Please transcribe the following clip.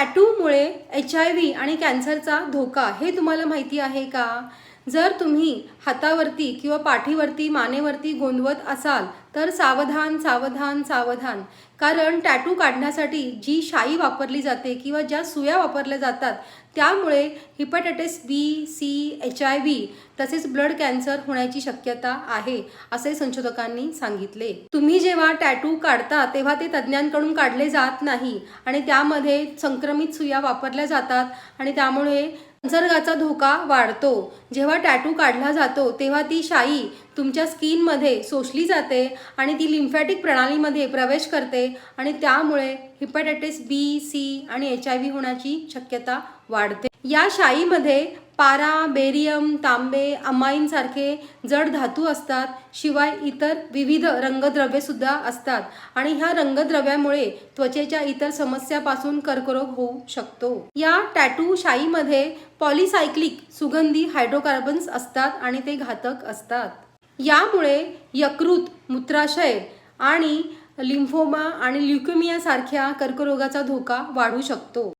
टॅटूमुळे H I V आणि कॅन्सरचा धोका हे तुम्हाला माहिती आहे का? जर तुम्ही हातावरती किंवा पाठीवरती मानेवरती गोंदवत असाल तर सावधान सावधान सावधान. कारण टॅटू काढण्यासाठी जी शाई वापरली जाते किंवा ज्या सुया वापरल्या जातात त्यामुळे hepatitis B C H I V तसेच ब्लड कॅन्सर होण्याची शक्यता आहे असे संशोधकांनी सांगितले. तुम्ही जेव्हा टॅटू काढता तेव्हा ते तज्ज्ञांकडून काढले जात नाही आणि त्यामध्ये संक्रमित सुया वापरल्या जातात आणि त्यामुळे संसर्गाचा धोका वाढतो. जेव्हा टॅटू काढला जातो तेव्हा ती शाई तुमच्या स्किनमध्ये शोषली जाते आणि ती लिम्फॅटिक प्रणालीमध्ये प्रवेश करते आणि त्यामुळे हिपॅटायटिस बी सी आणि एच आय व्ही होण्याची शक्यता वाढते. या शाईमध्ये पारा बेरियम तांबे अमाईनसारखे जड धातू असतात शिवाय इतर विविध रंगद्रव्येसुद्धा असतात. आणि ह्या रंगद्रव्यामुळे त्वचेच्या इतर समस्यापासून कर्करोग होऊ शकतो. या टॅटू शाईमध्ये पॉलिसायक्लिक सुगंधी हायड्रोकार्बन्स असतात आणि ते घातक असतात. यामुळे यकृत मूत्राशय आणि लिम्फोमा आणि ल्युकेमियासारख्या कर्करोगाचा धोका वाढू शकतो.